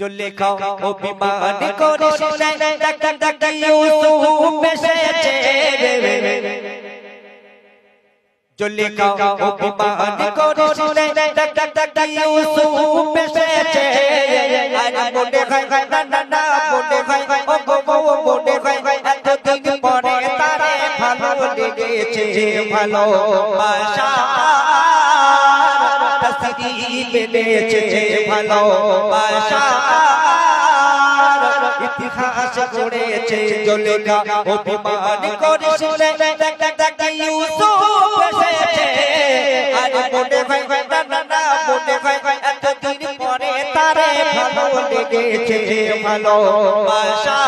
চলে খাও অভিমান করিস না ডাক ডাক ডাক ইউসুফ এসেছে। চলে খাও অভিমান করিস না ডাক ডাক ডাক ইউসুফ এসেছে। আরে বড়ে ভাই না না না বড়ে ভাই ও গো গো বড়ে ভাই এতদিন পরে তারে ভালো লেগেছে ভালো বাসা তসরি বেলেছে ভালো বাসা ইতিহাস গড়েছে। জলেগা অভিমান দেখ ইউসুফ এসেছে। আরে বড়ে ভাই না না না বড়ে ভাই এতদিন পরে তারে ভালো লেগেছে। ভালো বাসা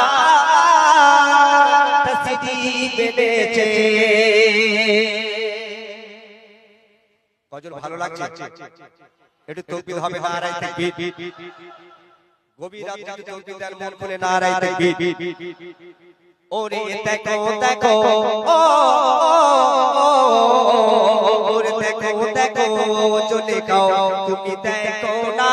তসরি বেলেছে গজল ভালো লাগছে। একটু তকবির হবে না তাকবীর। গভীর রাতে যদি তকবির দেন মন খুলে না তাকবীর। ওরে দেখো দেখো ওরে দেখো দেখো চলে গাও তুমি দেখো না।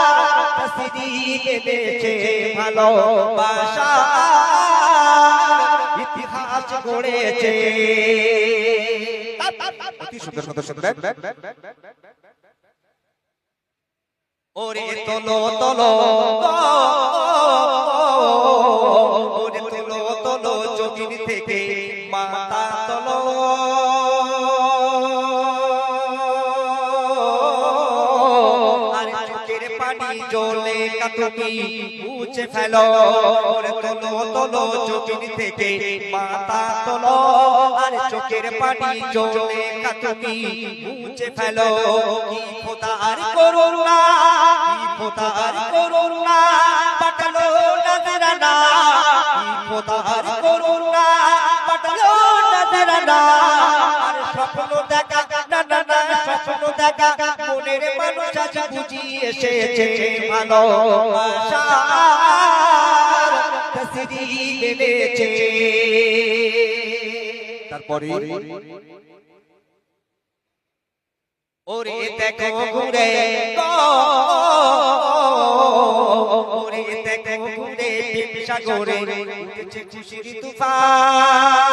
তসরি বেঁধেছে ভালোবাসা ইতিহাস গড়েছে। অতি সুন্দর সুন্দর সুন্দর ওরে তলো তোলো। চোখের পানি জলে কাতুমি মুছে ফেলো তোলো তোলো জমিন থেকে মাথা তোলো, আর চোখের পানি জলে কাতুমি মুছে ফেলো। কি খোদার করুণা, কি খোদার করুণা, পাঠালো নজরানা, কি খোদার করুণা, পাঠালো নজরানা। আর স্বপ্ন দেখা, না না না, স্বপ্ন দেখা মনের মানুষ আজ বুঝি এসেছে ভালো তারপরে ওরে দেখো ঘুরে ওরে দেখো ঘুরে সাগরে খুশির তুফান।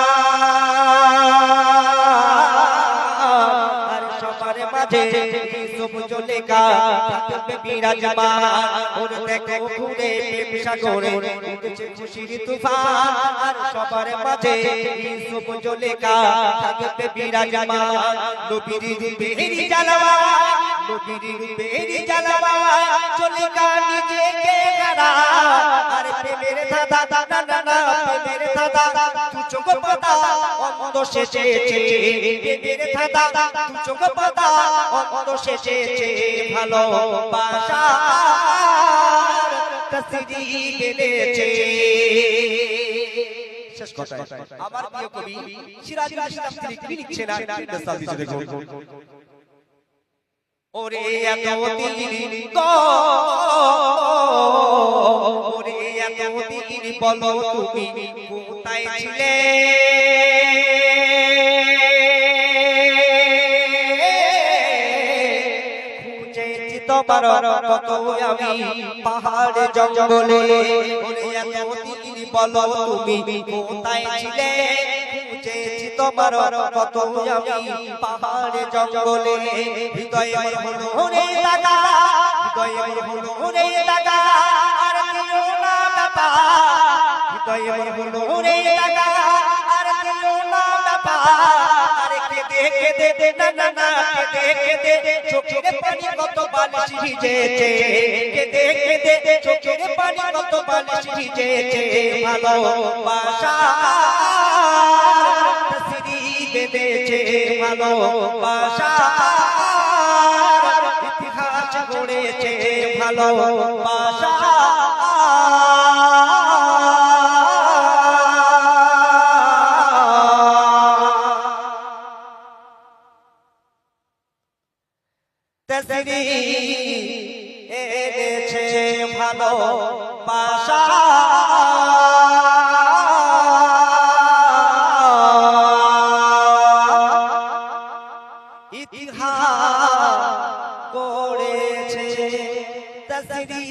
বিরাজমান ওরে দেখো ঘুরে প্রেম সাগরে উঠেছে খুশির তুফান, আর সবার মাঝে সব চলে থাকবে বিরাজমান নবীর রূপেরি জ্বালাবা নবীর রূপেরি জ্বালাবা চলে গা নিজেকে হারা আর প্রেমের দাদা দাদা না না দাদা তু চোখ পাতা অন্ধ শেষেছে প্রেমের দাদা তু চোখ পাতা অন্ধ শেষেছে ভালোবাসা তসরি গেলেছে শেষ কথা আমার প্রিয় কবি সিরাজুল ইসলাম তিনি কি লিখছেন আর দস্তাল দিছে দেখুন ওরে এত দিন বলো তুমি কোথায় ছিলে? তোমার কত আমি পাহাড়ে জঙ্গলে। ওরে এত দিন বলো তুমি কোথায় ছিলে? খুঁজেছি তোমার কত আমি পাহাড়ে জঙ্গলে। হৃদয়ে হরে লাগা, হৃদয়ে লাগা, আর না বাবা হৃদয়ে হরে লাগা আর দিও না বাবা আর কেঁদে কেঁদে না না না কেঁদে কেঁদে চোখের পানি কত বালিশ ভিজেছে কেঁদে কেঁদে চোখের পানি কত বালিশ ভিজেছে ভালোবাসা তসরি বেঁধেছে ভালোবাসা ইতিহাস গড়েছে ভালোবাসা ভালোবাসা ইতিহাস করেছে তসরি